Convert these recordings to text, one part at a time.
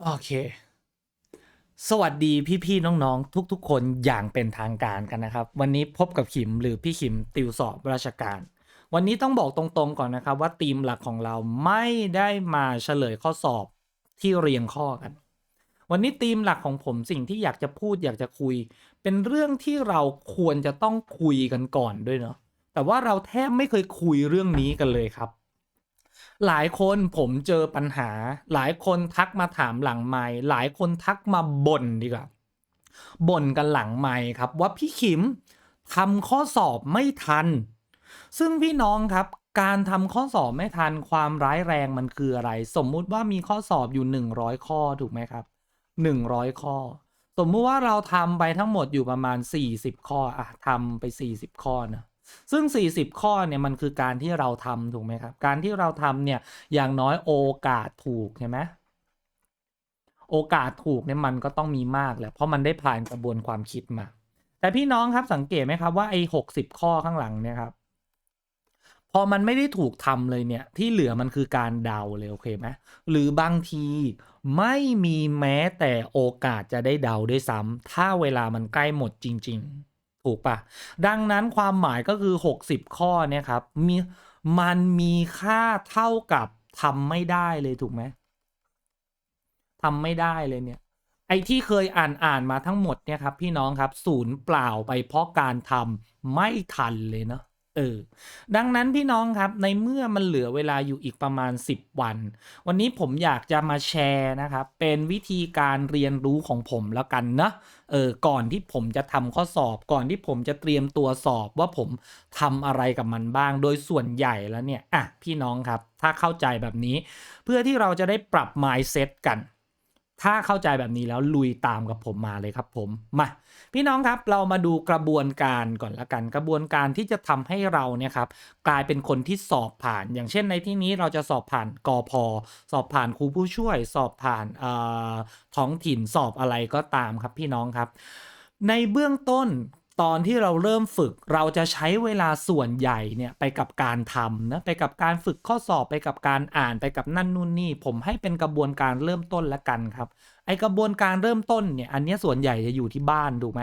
โอเค สวัสดีพี่ๆน้องๆ ทุกๆ คนอย่างเป็นทางการกันนะครับ วันนี้พบกับขิมหรือพี่ขิมติวสอบราชการ วันนี้ต้องบอกตรงๆก่อนนะครับ ว่าธีมหลักของเราไม่ได้มาเฉลยข้อสอบที่เรียงข้อกัน วันนี้ธีมหลักของผมสิ่งที่อยากจะพูดอยากจะคุย เป็นเรื่องที่เราควรจะต้องคุยกันก่อนด้วยเนาะแต่ว่าเราแทบไม่เคยคุยเรื่องนี้กันเลยครับ หลายคนผมเจอปัญหา หลายคนทักมาถามหลังไมค์หลายคนทักมาบ่นดีกว่าบ่นกันหลังไมค์ครับว่าพี่ขิมทำข้อสอบไม่ทัน ซึ่งพี่น้องครับการทำข้อสอบไม่ทันความร้ายแรงมันคืออะไร สมมุติว่ามีข้อสอบอยู่ 100 ข้อถูกไหมครับ 100 ข้อ สมมุติว่าเราทำไปทั้งหมดอยู่ประมาณ 40 ข้ออะทำไป 40 ข้อนะ ซึ่ง 40 ข้อเนี่ยมันคือการที่เราทำถูกไหมครับ การที่เราทำเนี่ยอย่างน้อยโอกาสถูกใช่ไหมโอกาสถูกเนี่ยมันก็ต้องมีมากแหละเพราะมันได้ผ่านกระบวนความคิดมา แต่พี่น้องครับสังเกตไหมครับว่าไอ้หกสิบข้อข้างหลังเนี่ยครับพอมันไม่ได้ถูกทำเลยเนี่ยที่เหลือมันคือการเดาเลยโอเคไหมหรือบางทีไม่มีแม้แต่โอกาสจะได้เดาด้วยซ้ำถ้าเวลามันใกล้หมดจริง ๆ ถูกปะดังนั้นความหมายก็คือ 60 ข้อเนี่ยครับมีมันมีค่าเท่ากับทำไม่ได้เลยถูกไหมทำไม่ได้เลยเนี่ย ไอ้ที่เคยอ่านอ่านมาทั้งหมดเนี่ยครับ พี่น้องครับศูนย์เปล่าไปเพราะการทำไม่ทันเลยเนาะ เออ ดังนั้นพี่น้องครับในเมื่อมันเหลือเวลาอยู่อีกประมาณ 10 วัน วันนี้ผมอยากจะมาแชร์นะครับ เป็นวิธีการเรียนรู้ของผมแล้วกันนะเออก่อนที่ผมจะทำข้อสอบก่อนที่ผมจะเตรียมตัวสอบว่าผมทำอะไรกับมันบ้าง โดยส่วนใหญ่แล้วเนี่ยอะพี่น้องครับ ถ้าเข้าใจแบบนี้ เพื่อที่เราจะได้ปรับ mindset กัน ถ้าเข้าใจแบบนี้แล้วลุยตามกับผมมาเลยครับผม มา พี่น้องครับเรามาดูกระบวนการก่อนละกัน กระบวนการที่จะทำให้เราเนี่ยครับกลายเป็นคนที่สอบผ่าน อย่างเช่นในที่นี้เราจะสอบผ่านกอพอสอบผ่านครูผู้ช่วย สอบผ่านท้องถิ่นสอบอะไรก็ตามครับพี่น้องครับ ในเบื้องต้น ตอนที่เราเริ่มฝึกเราจะใช้เวลาส่วนใหญ่เนี่ยไปกับการทำนะไปกับการฝึกข้อสอบไปกับการอ่านไปกับนั่นนู่นนี่ ผมให้เป็นกระบวนการเริ่มต้นละกันครับ ไอกระบวนการเริ่มต้นเนี่ยอันนี้ส่วนใหญ่จะอยู่ที่บ้านถูกไหม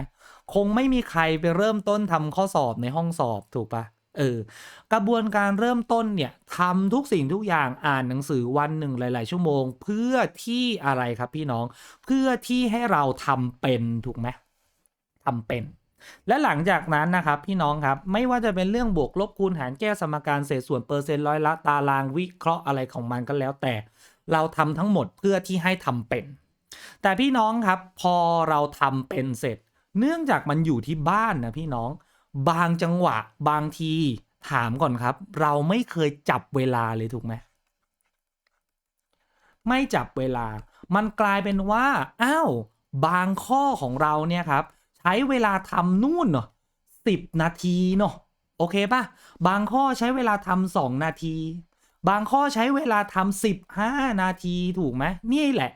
คงไม่มีใครไปเริ่มต้นทำข้อสอบในห้องสอบถูกปะเออกระบวนการเริ่มต้นเนี่ยทำทุกสิ่งทุกอย่างอ่านหนังสือวันหนึ่งหลาย ๆ ชั่วโมง เพื่อที่อะไรครับพี่น้อง เพื่อที่ให้เราทำเป็นถูกไหมทำเป็น และหลังจากนั้นนะครับพี่น้องครับไม่ว่าจะเป็นเรื่องบวกลบคูณหารแก้สมการเศษส่วนเปอร์เซ็นต์ร้อยละตารางวิเคราะห์อะไรของมันก็แล้วแต่ เราทำทั้งหมดเพื่อที่ให้ทำเป็น แต่พี่น้องครับพอเราทำเป็นเสร็จ เนื่องจากมันอยู่ที่บ้านนะพี่น้อง บางจังหวะบางทีถามก่อนครับ เราไม่เคยจับเวลาเลยถูกไหมไม่จับเวลา มันกลายเป็นว่า อ้าว บางข้อของเราเนี่ยครับ ช้เวลาทำนู่นเนาะสิบนาทีเนาะโอเคปะบางข้อใช้เวลาทำสองนาที บางข้อใช้เวลาทำสิบห้านาทีถูกไหมนี่แหละ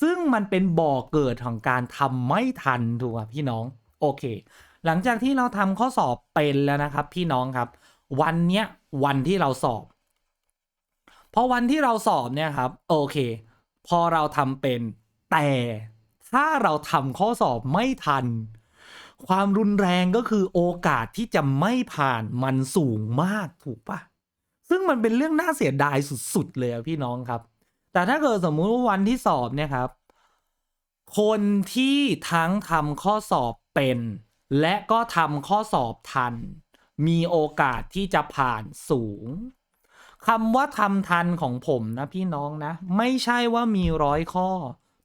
ซึ่งมันเป็นบ่อเกิดของการทำไม่ทันถูกไหมพี่น้อง โอเค หลังจากที่เราทำข้อสอบเป็นแล้วนะครับ พี่น้องครับ วันเนี้ยวันที่เราสอบพอวันที่เราสอบเนี่ยครับ โอเค พอเราทำเป็นแต่ถ้าเราทำข้อสอบไม่ทัน ความรุนแรงก็คือโอกาสที่จะไม่ผ่านมันสูงมากถูกปะซึ่งมันเป็นเรื่องน่าเสียดายสุดๆเลยพี่น้องครับ แต่ถ้าเกิดสมมุติว่าวันที่สอบเนี่ยครับ คนที่ทั้งทำข้อสอบเป็น และก็ทำข้อสอบทัน มีโอกาสที่จะผ่านสูงคำว่าทำทันของผมนะพี่น้องนะ ไม่ใช่ว่ามีร้อยข้อ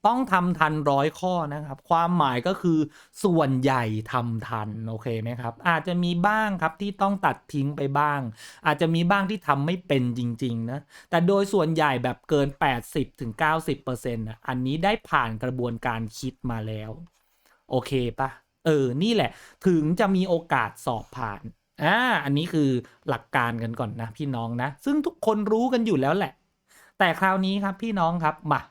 ต้องทำทันร้อยข้อนะครับ ความหมายก็คือส่วนใหญ่ทำทัน โอเคไหมครับ อาจจะมีบ้างครับที่ต้องตัดทิ้งไปบ้าง อาจจะมีบ้างที่ทำไม่เป็นจริง ๆ นะ แต่โดยส่วนใหญ่แบบเกิน 80-90%นะอันนี้ได้ผ่านกระบวนการคิดมาแล้ว โอเคปะเออ นี่แหละ ถึงจะมีโอกาสสอบผ่านอ่าอันนี้คือหลักการกันก่อนนะพี่น้องนะ ซึ่งทุกคนรู้กันอยู่แล้วแหละ แต่คราวนี้ครับพี่น้องครับมา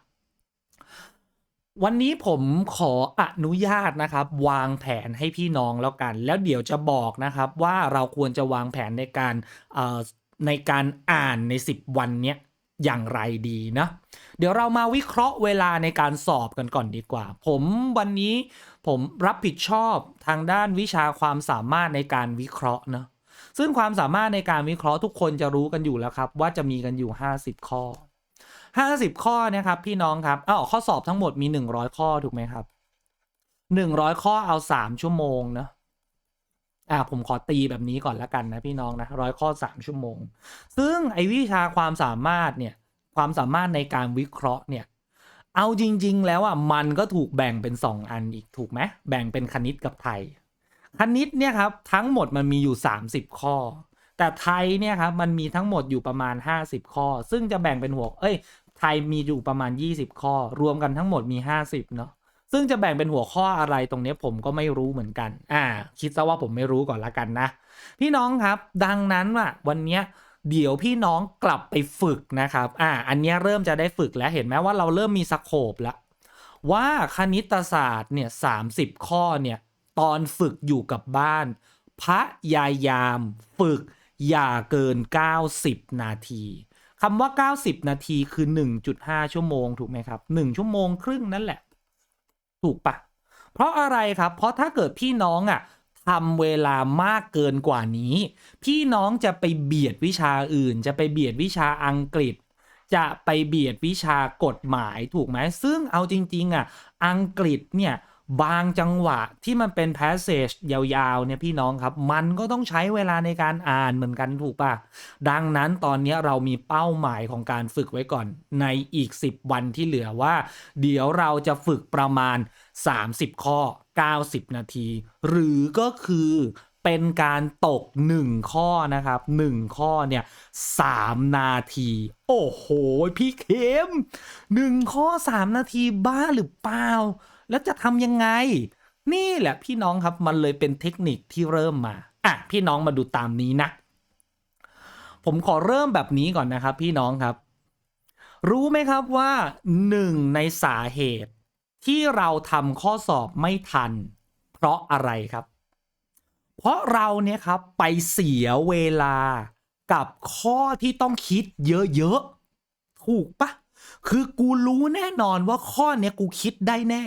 วันนี้ผมขออนุญาตนะครับ วางแผนให้พี่น้องแล้วกัน แล้วเดี๋ยวจะบอกนะครับว่าเราควรจะวางแผนในการเอ่อในการอ่านใน 10 วันเนี้ยอย่างไรดีนะเดี๋ยวเรามาวิเคราะห์เวลาในการสอบกันก่อนดีกว่า ผมวันนี้ผมรับผิดชอบทางด้านวิชาความสามารถในการวิเคราะห์เนะซึ่งความสามารถในการวิเคราะห์ทุกคนจะรู้กันอยู่แล้วครับ ว่าจะมีกันอยู่ 50 ข้อ 50 ข้อนะครับพี่น้องครับอ้าวข้อสอบทั้งหมดมี 100 ข้อถูกไหมครับ 100 ข้อเอา 3 ชั่วโมงเนอะอ่าผมขอตีแบบนี้ก่อนละกันนะพี่น้องนะร้อยข้อ 3 ชั่วโมง ซึ่งไอวิชาความสามารถเนี่ยความสามารถในการวิเคราะห์เนี่ยเอาจริง ๆ แล้วอะมันก็ถูกแบ่งเป็น 2 อันอีกถูกไหมแบ่งเป็นคณิตกับไทย คณิตเนี่ยครับทั้งหมดมันมีอยู่ 30 ข้อ แต่ไทยเนี่ยครับมันมีทั้งหมดอยู่ประมาณ 50 ข้อ ซึ่งจะแบ่งเป็นหัวเอ้ย ไทยมีอยู่ประมาณ 20 ข้อ รวมกันทั้งหมดมี 50 เนาะซึ่งจะแบ่งเป็นหัวข้ออะไรตรงนี้ผมก็ไม่รู้เหมือนกัน อ่า คิดซะว่าผมไม่รู้ก่อนละกันนะ พี่น้องครับ ดังนั้นว่ะวันเนี้ยเดี๋ยวพี่น้องกลับไปฝึกนะครับ อ่า อันนี้เริ่มจะได้ฝึกแล้วเห็นไหมว่าเราเริ่มมีสโคปแล้วว่าคณิตศาสตร์เนี่ยสาข้อเนี่ยตอนฝึกอยู่กับบ้าน พระยายามฝึกอย่าเกิน 90 นาที คำว่า 90 นาทีคือ 1.5 ชั่วโมงถูกไหมครับ 1 ชั่วโมงครึ่งนั่นแหละ ถูกปะเพราะอะไรครับ เพราะถ้าเกิดพี่น้องอะทำเวลามากเกินกว่านี้ พี่น้องจะไปเบียดวิชาอื่น จะไปเบียดวิชาอังกฤษ จะไปเบียดวิชากฎหมายถูกไหมซึ่งเอาจริง ๆอะอังกฤษเนี่ย บางจังหวะที่มันเป็น passage ยาวๆเนี่ยพี่น้องครับ มันก็ต้องใช้เวลาในการอ่านเหมือนกันถูกปะดังนั้นตอนนี้เรามีเป้าหมายของการฝึกไว้ก่อนในอีก 10 วันที่เหลือว่า เดี๋ยวเราจะฝึกประมาณ 30 ข้อ 90 นาที หรือก็คือเป็นการตก 1 ข้อนะครับ 1 ข้อเนี่ย3นาที โอ้โห พี่เข้ม1ข้อ 3 นาทีบ้าหรือเปล่า แล้วจะทำยังไง นี่แหละพี่น้องครับมันเลยเป็นเทคนิคที่เริ่มมาอะพี่น้องมาดูตามนี้นะ ผมขอเริ่มแบบนี้ก่อนนะครับ พี่น้องครับ รู้ไหมครับว่าหนึ่งในสาเหตุ ที่เราทำข้อสอบไม่ทัน เพราะอะไรครับ เพราะเราเนี่ยครับไปเสียเวลากับข้อที่ต้องคิดเยอะๆ ถูกปะ คือกูรู้แน่นอนว่าข้อเนี้ยกูคิดได้แน่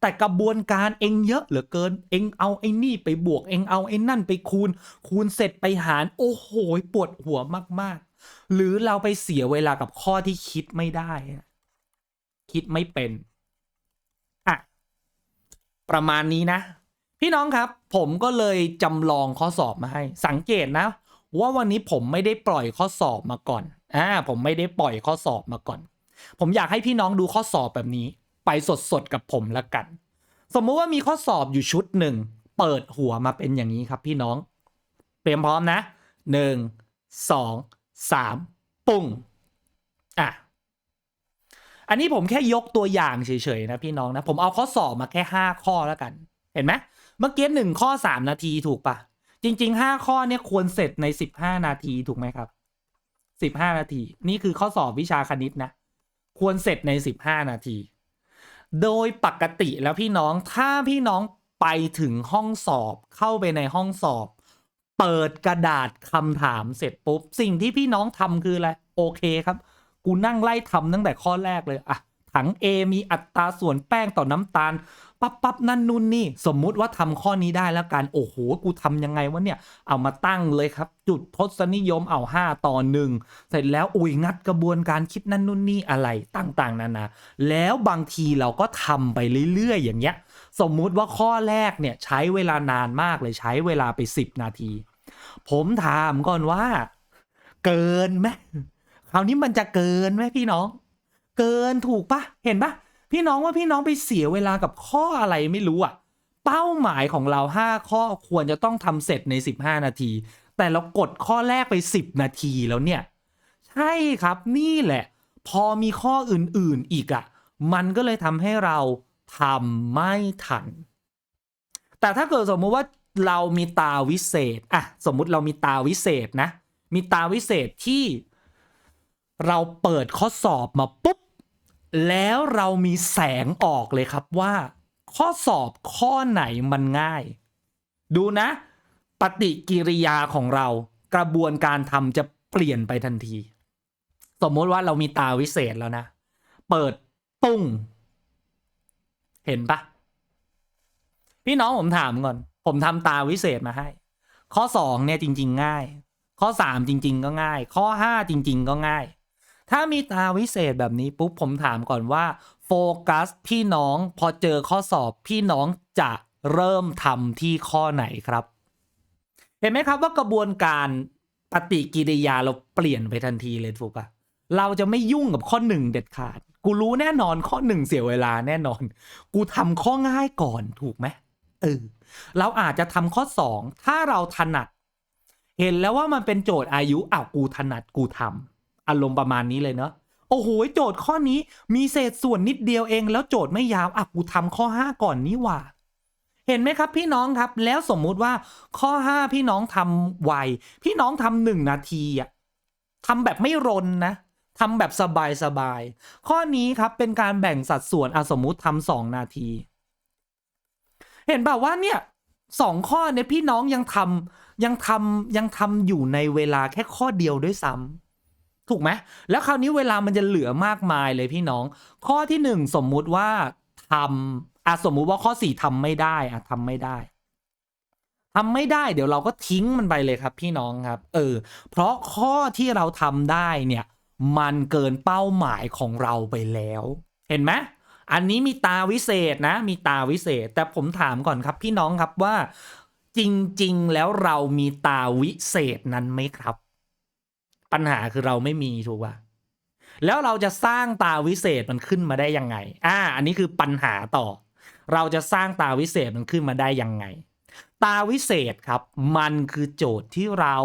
แต่กระบวนการเองเยอะเหลือเกิน เองเอาไอ้นี่ไปบวก เองเอาไอ้นั่นไปคูณ คูณเสร็จไปหาร โอ้โหปวดหัวมาก ๆ หรือเราไปเสียเวลากับข้อที่คิดไม่ได้ คิดไม่เป็นอะประมาณนี้นะ พี่น้องครับ ผมก็เลยจำลองข้อสอบมาให้ สังเกตนะ ว่าวันนี้ผมไม่ได้ปล่อยข้อสอบมาก่อนอ่าผมไม่ได้ปล่อยข้อสอบมาก่อน ผมอยากให้พี่น้องดูข้อสอบแบบนี้ ไปสดๆกับผมละกัน สมมุติว่ามีข้อสอบอยู่ชุดหนึ่ง เปิดหัวมาเป็นอย่างนี้ครับพี่น้อง เตรียมพร้อมนะหนึ่งสองสามปุ้งอะอันนี้ผมแค่ยกตัวอย่างเฉยๆนะพี่น้องนะ ผมเอาข้อสอบมาแค่ห้าข้อแล้วกัน เห็นไหมเมื่อกี้หนึ่งข้อสามนาทีถูกปะจริงๆห้าข้อเนี่ยควรเสร็จในสิบห้านาทีถูกไหมครับสิบห้านาที นี่คือข้อสอบวิชาคณิตนะ ควรเสร็จในสิบห้านาที โดยปกติแล้วพี่น้องถ้าพี่น้องไปถึงห้องสอบเข้าไปในห้องสอบ เปิดกระดาษคำถามเสร็จปุ๊บ สิ่งที่พี่น้องทำคืออะไรโอเคครับ กูนั่งไล่ทำตั้งแต่ข้อแรกเลยอะถัง A มีอัตราส่วนแป้งต่อน้ำตาล ปั๊บปั๊บนั่นนู่นนี่ สมมุติว่าทำข้อนี้ได้แล้วกัน โอ้โห กูทำยังไงวะเนี่ย เอามาตั้งเลยครับ จุดทศนิยมเอา 5 ต่อหนึ่งเสร็จแล้วอุ้ยงัดกระบวนการคิดนั่นนู่นนี่อะไรต่างๆนานาแล้วบางทีเราก็ทำไปเรื่อยๆ อย่างเงี้ย สมมุติว่าข้อแรกเนี่ยใช้เวลานานมากเลยใช้เวลาไป 10 นาที ผมถามก่อนว่า เกินไหมคราวนี้มันจะเกินไหมพี่น้อง เกินถูกปะเห็นปะ พี่น้องว่าพี่น้องไปเสียเวลากับข้ออะไรไม่รู้อะเป้าหมายของเรา 5 ข้อควรจะต้องทำเสร็จใน 15 นาที แต่เรากดข้อแรกไป 10 นาทีแล้วเนี่ย ใช่ครับนี่แหละ พอมีข้ออื่นๆอีกอะมันก็เลยทำให้เราทำไม่ทัน แต่ถ้าเกิดสมมุติว่าเรามีตาวิเศษอะสมมุติเรามีตาวิเศษนะ มีตาวิเศษที่ เราเปิดข้อสอบมาปุ๊บ แล้วเรามีแสงออกเลยครับว่า ข้อสอบข้อไหนมันง่าย ดูนะ ปฏิกิริยาของเรา กระบวนการทำจะเปลี่ยนไปทันที สมมติว่าเรามีตาวิเศษแล้วนะ เปิดปุ้ง เห็นปะพี่น้องผมถามก่อน ผมทำตาวิเศษมาให้ ข้อสองเนี่ยจริง ๆ ง่าย ข้อสามจริง ๆ ก็ง่าย ข้อห้าจริง ๆ ก็ง่าย ถ้ามีตาวิเศษแบบนี้ปุ๊บผมถามก่อนว่าโฟกัสพี่น้องพอเจอข้อสอบพี่น้องจะเริ่มทำที่ข้อไหนครับ เห็นไหมครับว่ากระบวนการปฏิกิริยาเราเปลี่ยนไปทันทีเลยถูกปะเราจะไม่ยุ่งกับข้อหนึ่งเด็ดขาด กูรู้แน่นอนข้อหนึ่งเสียเวลาแน่นอน กูทำข้อง่ายก่อนถูกไหมเออเราอาจจะทำข้อสองถ้าเราถนัด เห็นแล้วว่ามันเป็นโจทย์อายุอ้าวกูถนัดกูทำ อารมณ์ประมาณนี้เลยเนาะโอ้โหโจทย์ข้อนี้มีเศษส่วนนิดเดียวเอง แล้วโจทย์ไม่ยาวอะกูทำข้อห้าก่อนนี่ว่า เห็นไหมครับพี่น้องครับ แล้วสมมุติว่าข้อห้าพี่น้องทำไว พี่น้องทำหนึ่งนาทีอะทำแบบไม่รนนะทำแบบสบายสบายๆข้อนี้ครับเป็นการแบ่งสัดส่วนอะสมมุติทำสองนาที เห็นแบบว่าเนี่ยสองข้อเนี่ยพี่น้องยังทำยังทำยังทำอยู่ในเวลาแค่ข้อเดียวด้วยซ้ำ ถูกไหมแล้วคราวนี้เวลามันจะเหลือมากมายเลยพี่น้อง ข้อที่หนึ่งสมมุติว่าทำอะสมมุติว่าข้อสี่ทำไม่ได้อะทำไม่ได้ทำไม่ได้เดี๋ยวเราก็ทิ้งมันไปเลยครับพี่น้องครับ เออ เพราะข้อที่เราทำได้เนี่ย มันเกินเป้าหมายของเราไปแล้ว เห็นไหมอันนี้มีตาวิเศษนะ มีตาวิเศษ แต่ผมถามก่อนครับพี่น้องครับว่า จริง ๆ แล้วเรามีตาวิเศษนั้นไหมครับ ปัญหาคือเราไม่มีถูกป่ะแล้วเราจะสร้างตาวิเศษมันขึ้นมาได้ยังไง อ่า อันนี้คือปัญหาต่อ เราจะสร้างตาวิเศษมันขึ้นมาได้ยังไง ตาวิเศษครับ มันคือโจทย์ที่เรา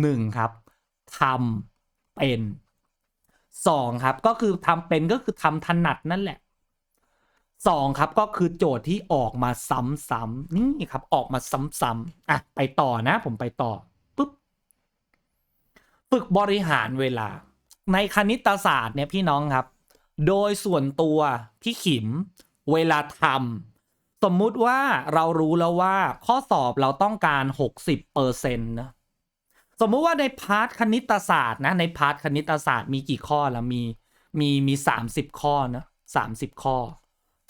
หนึ่งครับทำเป็นสองครับ ก็คือทำเป็นก็คือทำถนัดนั่นแหละสองครับก็คือโจทย์ที่ออกมาซ้ำๆนี่ครับออกมาซ้ำๆอะไปต่อนะ ผมไปต่อ ฝึกบริหารเวลา ในคณิตศาสตร์เนี่ยพี่น้องครับ โดยส่วนตัวพี่ขิมเวลาทำสมมุติว่าเรารู้แล้วว่าข้อสอบเราต้องการ 60เปอร์เซ็นต์นะสมมุติว่าในพาร์ทคณิตศาสตร์นะในพาร์ทคณิตศาสตร์มีกี่ข้อล้วมีมีมีสามสิบข้อนะสามสิบข้อ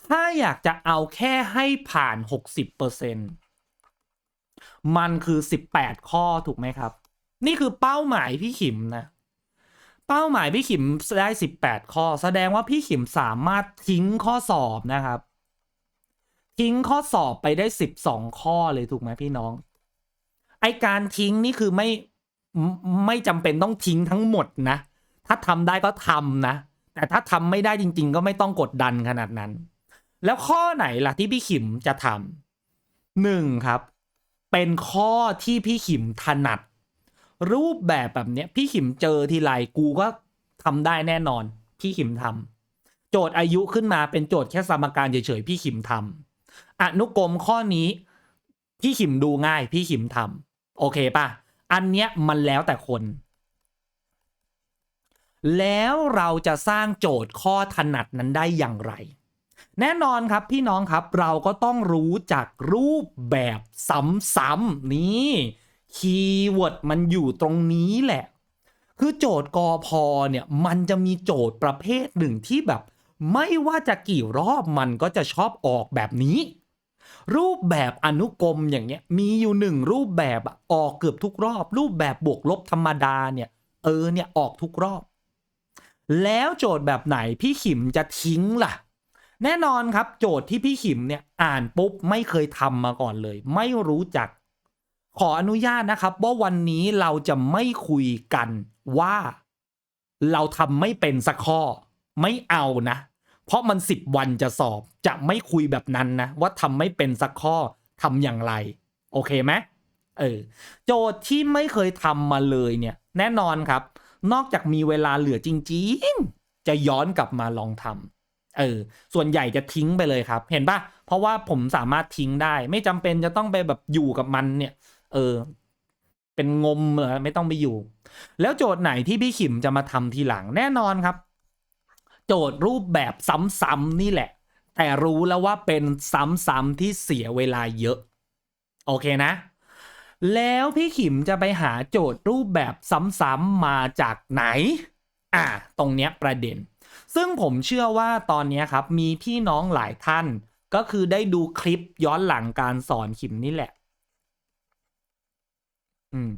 ถ้าอยากจะเอาแค่ให้ผ่าน 60เปอร์เซ็นต์มันคือ 18 ข้อถูกไหมครับ นี่คือเป้าหมายพี่ขิมนะ เป้าหมายพี่ขิมได้18ข้อ แสดงว่าพี่ขิมสามารถทิ้งข้อสอบนะครับ ทิ้งข้อสอบไปได้12ข้อเลยถูกไหมพี่น้อง ไอการทิ้งนี่คือไม่ไม่ไม่จำเป็นต้องทิ้งทั้งหมดนะ ถ้าทำได้ก็ทำนะ แต่ถ้าทำไม่ได้จริง ๆ ก็ไม่ต้องกดดันขนาดนั้น แล้วข้อไหนล่ะที่พี่ขิมจะทำหนึ่งครับ เป็นข้อที่พี่ขิมถนัด รูปแบบแบบเนี้ย พี่ขิมเจอทีไรกูก็ทำได้แน่นอน พี่ขิมทำโจทย์อายุขึ้นมาเป็นโจทย์แค่สมการเฉยๆพี่ขิมทำอนุกรมข้อนี้ พี่ขิมดูง่าย พี่ขิมทำโอเคป่ะอันเนี้ยมันแล้วแต่คน แล้วเราจะสร้างโจทย์ข้อถนัดนั้นได้อย่างไร แน่นอนครับพี่น้องครับเราก็ต้องรู้จักรูปแบบซ้ำๆนี่ คีย์เวิร์ดมันอยู่ตรงนี้แหละ คือโจทย์กอพอเนี่ยมันจะมีโจทย์ประเภทหนึ่งที่แบบ ไม่ว่าจะกี่รอบมันก็จะชอบออกแบบนี้ รูปแบบอนุกรมอย่างเงี้ยมีอยู่หนึ่งรูปแบบอะออกเกือบทุกรอบ รูปแบบบวกลบธรรมดาเนี่ยเออเนี่ยออกทุกรอบ แล้วโจทย์แบบไหนพี่ขิมจะทิ้งล่ะแน่นอนครับโจทย์ที่พี่ขิมเนี่ยอ่านปุ๊บไม่เคยทำมาก่อนเลย ไม่รู้จัก ขออนุญาตนะครับ ว่าวันนี้เราจะไม่คุยกันว่าเราทำไม่เป็นสักข้อ ไม่เอานะ เพราะมันสิบวันจะสอบจะไม่คุยแบบนั้นนะ ว่าทำไม่เป็นสักข้อทำอย่างไร โอเคไหมเออโจทย์ที่ไม่เคยทำมาเลยเนี่ย แน่นอนครับ นอกจากมีเวลาเหลือจริง ๆ จะย้อนกลับมาลองทำเออ ส่วนใหญ่จะทิ้งไปเลยครับ เห็นปะเพราะว่าผมสามารถทิ้งได้ ไม่จำเป็นจะต้องไปแบบอยู่กับมันเนี่ย เออ เป็นงมเหรอไม่ต้องไปอยู่ แล้วโจทย์ไหนที่พี่ขิมจะมาทำทีหลังแน่นอนครับ โจทย์รูปแบบซ้ำๆนี่แหละ แต่รู้แล้วว่าเป็นซ้ำๆที่เสียเวลาเยอะ โอเคนะ แล้วพี่ขิมจะไปหาโจทย์รูปแบบซ้ำๆมาจากไหน อ่าตรงเนี้ยประเด็น ซึ่งผมเชื่อว่าตอนนี้ครับ มีพี่น้องหลายท่านก็คือได้ดูคลิปย้อนหลังการสอนขิมนี่แหละ อืม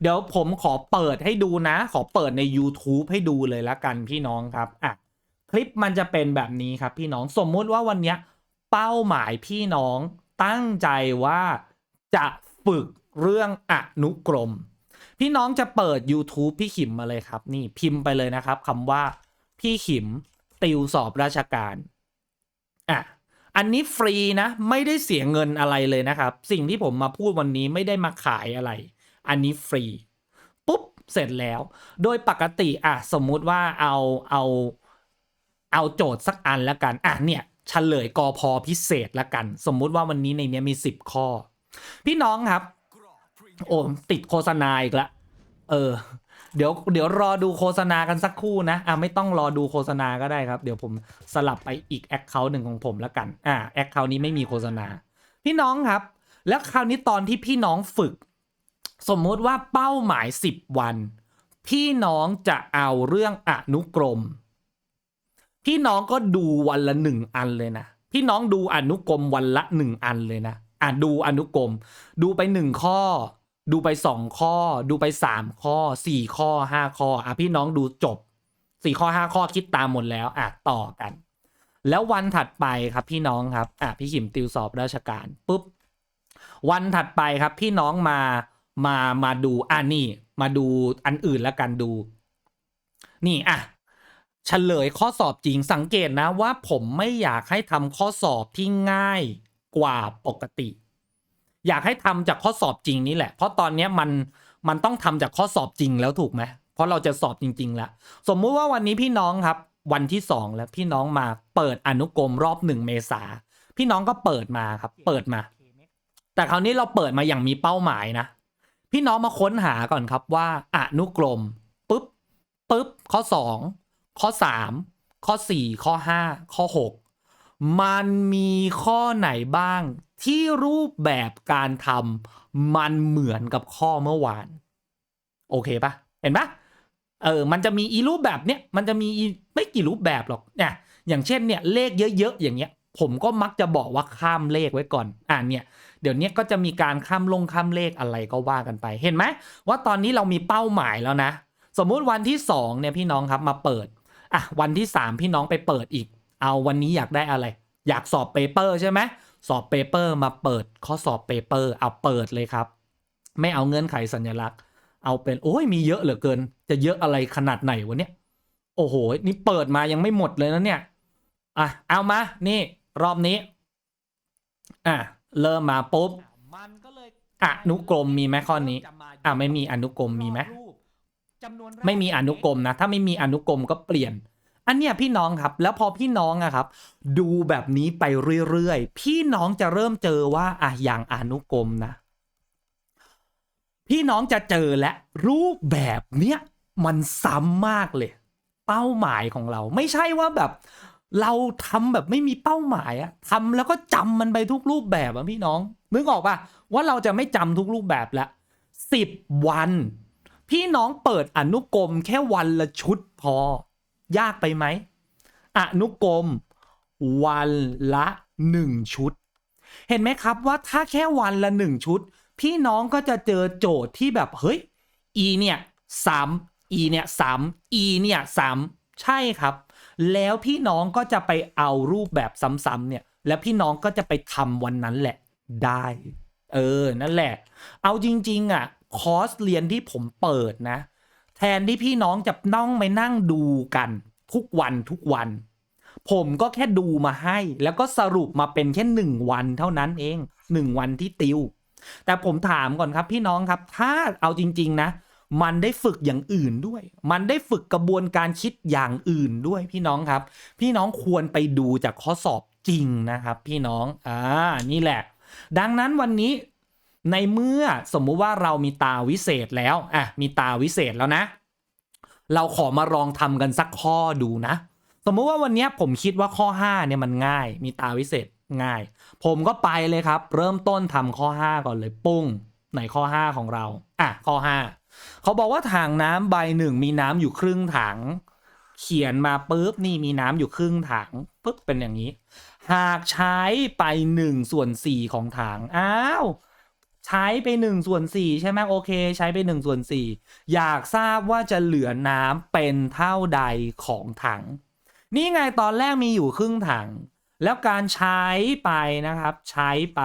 เดี๋ยวผมขอเปิดให้ดูนะ ขอเปิดใน YouTube ให้ดูเลยละกันพี่น้องครับอะคลิปมันจะเป็นแบบนี้ครับพี่น้องสมมุติว่าวันเนี้ยเป้าหมายพี่น้องตั้งใจว่าจะฝึกเรื่องอนุกรม พี่น้องจะเปิด YouTube พี่ขิมมาเลยครับ นี่พิมพ์ไปเลยนะครับคำว่า พี่ขิมติวสอบราชการอะอันนี้ฟรีนะ ไม่ได้เสียเงินอะไรเลยนะครับ สิ่งที่ผมมาพูดวันนี้ไม่ได้มาขายอะไร อันนี้ฟรีปุ๊บเสร็จแล้ว โดยปกติอะสมมุติว่าเอาเอาเอาโจทย์สักอันล้วกันอะเนี่ยเฉลยกอพอพิเศษละกัน สมมุติว่าวันนี้ในเนี้ยมี 10 ข้อ พี่น้องครับ โอ้ติดโฆษณาอีกละเออ เดี๋ยวเดี๋ยวรอดูโฆษณากันสักครู่นะอะไม่ต้องรอดูโฆษณาก็ได้ครับ เดี๋ยวผมสลับไปอีกแอคเคาท์หนึ่งของผมล้วกันอะแอคเคาท์นี้ไม่มีโฆษณา พี่น้องครับ แล้วคราวนี้ตอนที่พี่น้องฝึก สมมุติว่าเป้าหมาย 10 วัน พี่น้องจะเอาเรื่องอนุกรม พี่น้องก็ดูวันละหนึ่งอันเลยนะ พี่น้องดูอนุกรมวันละหนึ่งอันเลยนะอะดูอนุกรม ดูไปหนึ่งข้อ ดูไปสองข้อ ดูไปสามข้อสี่ข้อห้าข้ออะพี่น้องดูจบสี่ข้อห้าข้อคิดตามหมดแล้วอะต่อกัน แล้ววันถัดไปครับพี่น้องครับอะพี่ขิมติวสอบราชการปุ๊บวันถัดไปครับพี่น้องมา มามาดูอะนี่ มาดูอันอื่นแล้วกันดู นี่อะเฉลยข้อสอบจริงสังเกตนะว่าผมไม่อยากให้ทำข้อสอบที่ง่ายกว่าปกติ อยากให้ทำจากข้อสอบจริงนี่แหละ เพราะตอนนี้มันมันต้องทำจากข้อสอบจริงแล้วถูกไหมเพราะเราจะสอบจริง ๆ แล้ว สมมุติว่าวันนี้พี่น้องครับ วันที่สองแล้วพี่น้องมาเปิดอนุกรมรอบหนึ่งเมษาพี่น้องก็เปิดมาครับ เปิดมา แต่คราวนี้เราเปิดมาอย่างมีเป้าหมายนะ พี่น้องมาค้นหาก่อนครับว่าอนุกรมปุ๊บปุ๊บข้อสองข้อสามข้อสี่ข้อห้าข้อหกมันมีข้อไหนบ้างที่รูปแบบการทำมันเหมือนกับข้อเมื่อวาน โอเคปะเห็นปะเออ มันจะมีอีรูปแบบเนี้ย มันจะมีอีไม่กี่รูปแบบหรอกเนี่ยอย่างเช่นเนี่ยเลขเยอะๆอย่างเงี้ย ผมก็มักจะบอกว่าข้ามเลขไว้ก่อน อ่าเนี่ย เดี๋ยวนี้ก็จะมีการข้ามลงข้ามเลขอะไรก็ว่ากันไป เห็นไหมว่าตอนนี้เรามีเป้าหมายแล้วนะ สมมุติวันที่สองเนี่ยพี่น้องครับมาเปิดอะวันที่สามพี่น้องไปเปิดอีก เอาวันนี้อยากได้อะไร อยากสอบเปเปอร์ใช่ไหมสอบเปเปอร์มาเปิดข้อสอบเปเปอร์เอาเปิดเลยครับ ไม่เอาเงื่อนไขสัญลักษณ์ เอาเป็นโอ้ยมีเยอะเหลือเกิน จะเยอะอะไรขนาดไหนวะเนี่ยโอ้โห นี่เปิดมายังไม่หมดเลยนะเนี่ย อะ เอามา นี่ รอบนี้ อะ เริ่มมาปุ๊บมันก็เลยอนุกรมมีไหมข้อนี้ อะไม่มีอนุกรมมีไหมไม่มีอนุกรมนะ ถ้าไม่มีอนุกรมก็เปลี่ยน อันเนี้ยพี่น้องครับ แล้วพอพี่น้องอะครับ ดูแบบนี้ไปเรื่อยๆ พี่น้องจะเริ่มเจอว่าอะอย่างอนุกรมนะ พี่น้องจะเจอและรูปแบบเนี้ยมันซ้ำมากเลย เป้าหมายของเราไม่ใช่ว่าแบบ เราทำแบบไม่มีเป้าหมายอะทำแล้วก็จำมันไปทุกรูปแบบอะพี่น้องนึกออกปะว่าเราจะไม่จำทุกรูปแบบละสิบวัน พี่น้องเปิดอนุกรมแค่วันละชุดพอ ยากไปไหมอนุกรมวันละหนึ่งชุด เห็นไหมครับว่าถ้าแค่วันละหนึ่งชุด พี่น้องก็จะเจอโจทย์ที่แบบเฮ้ย e เนี่ยซ้ำ e เนี่ยซ้ำ e เนี่ยซ้ำใช่ครับ แล้วพี่น้องก็จะไปเอารูปแบบซ้ำๆเนี่ย แล้วพี่น้องก็จะไปทำวันนั้นแหละได้ เออ นั่นแหละ เอาจริง ๆ อะ คอร์สเรียนที่ผมเปิดนะ แทนที่พี่น้องจะต้องไปนั่งดูกัน ทุกวันทุกวัน ผมก็แค่ดูมาให้ แล้วก็สรุปมาเป็นแค่หนึ่งวันเท่านั้นเองหนึ่งวันที่ติว แต่ผมถามก่อนครับพี่น้องครับ ถ้าเอาจริง ๆ นะ มันได้ฝึกอย่างอื่นด้วย มันได้ฝึกกระบวนการคิดอย่างอื่นด้วยพี่น้องครับ พี่น้องควรไปดูจากข้อสอบจริงนะครับ พี่น้อง อ่า นี่แหละ ดังนั้นวันนี้ในเมื่อสมมุติว่าเรามีตาวิเศษแล้ว อะ มีตาวิเศษแล้วนะ เราขอมาลองทำกันสักข้อดูนะ สมมุติว่าวันนี้ผมคิดว่าข้อ 5 เนี่ยมันง่าย มีตาวิเศษง่าย ผมก็ไปเลยครับ เริ่มต้นทำข้อ 5 ก่อนเลยปุ้งไหนข้อ 5 ของเรา อะ ข้อ 5 เขาบอกว่าถังน้ำใบหนึ่งมีน้ำอยู่ครึ่งถัง เขียนมาปุ๊บนี่มีน้ำอยู่ครึ่งถังปุ๊บเป็นอย่างนี้ หากใช้ไปหนึ่งส่วนสี่ของถังอ้าวใช้ไปหนึ่งส่วนสี่ใช่ไหมโอเค ใช้ไปหนึ่งส่วนสี่อยากทราบว่าจะเหลือน้ำเป็นเท่าใดของถัง นี่ไงตอนแรกมีอยู่ครึ่งถัง แล้วการใช้ไปนะครับ ใช้ไป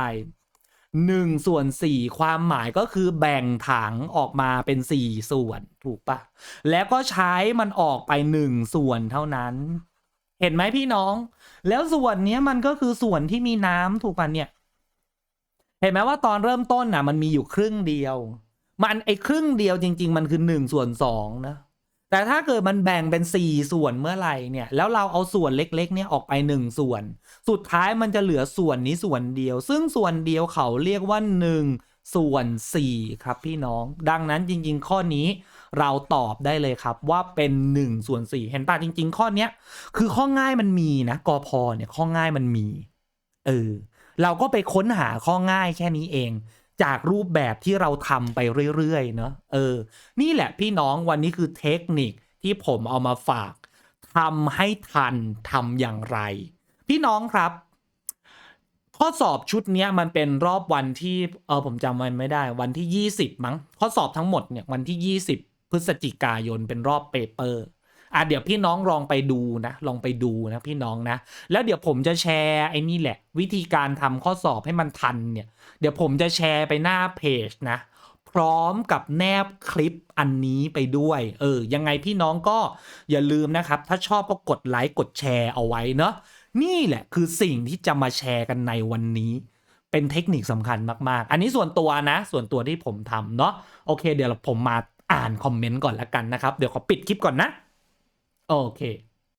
1ส่วน4ความหมายก็คือแบ่งถังออกมาเป็น 4 ส่วนถูกปะแล้วก็ใช้มันออกไป 1 ส่วนเท่านั้น เห็นไหมพี่น้อง แล้วส่วนนี้มันก็คือส่วนที่มีน้ำถูกปะเนี่ย เห็นไหมว่าตอนเริ่มต้นน่ะมันมีอยู่ครึ่งเดียว มันไอ้ครึ่งเดียวจริง ๆ มันคือ1ส่วน2นะ แต่ถ้าเกิดมันแบ่งเป็น 4 ส่วนเมื่อไหร่เนี่ย แล้วเราเอาส่วนเล็กๆเนี่ยออกไป 1 ส่วน สุดท้ายมันจะเหลือส่วนนี้ส่วนเดียว ซึ่งส่วนเดียวเขาเรียกว่า 1 ส่วน 4 ครับพี่น้อง ดังนั้นจริง ๆ ข้อนี้เราตอบได้เลยครับว่าเป็น 1 ส่วน 4 เห็นป่ะจริง ๆ ข้อนี้คือข้อง่ายมันมีนะกอพอเนี่ยข้อง่ายมันมีเออเราก็ไปค้นหาข้อง่ายแค่นี้เอง จากรูปแบบที่เราทำไปเรื่อยๆเนอะเออ นี่แหละพี่น้องวันนี้คือเทคนิคที่ผมเอามาฝากทำให้ทันทำอย่างไร พี่น้องครับ ข้อสอบชุดนี้มันเป็นรอบวันที่เออผมจำวันไม่ได้ วันที่ 20 มั้ง ข้อสอบทั้งหมดเนี่ยวันที่ 20 พฤศจิกายนเป็นรอบเปเปอร์ อะเดี๋ยวพี่น้องลองไปดูนะลองไปดูนะพี่น้องนะ แล้วเดี๋ยวผมจะแชร์ไอ้นี่แหละ วิธีการทำข้อสอบให้มันทันเนี่ย เดี๋ยวผมจะแชร์ไปหน้าเพจนะพร้อมกับแนบคลิปอันนี้ไปด้วย เออ ยังไงพี่น้องก็อย่าลืมนะครับ ถ้าชอบก็กดไลค์กดแชร์เอาไว้เนาะ นี่แหละคือสิ่งที่จะมาแชร์กันในวันนี้ เป็นเทคนิคสำคัญมาก ๆ อันนี้ส่วนตัวนะ ส่วนตัวที่ผมทำเนาะ โอเค เดี๋ยวผมมาอ่านคอมเมนต์ก่อนละกันนะครับ เดี๋ยวขอปิดคลิปก่อนนะ โอเค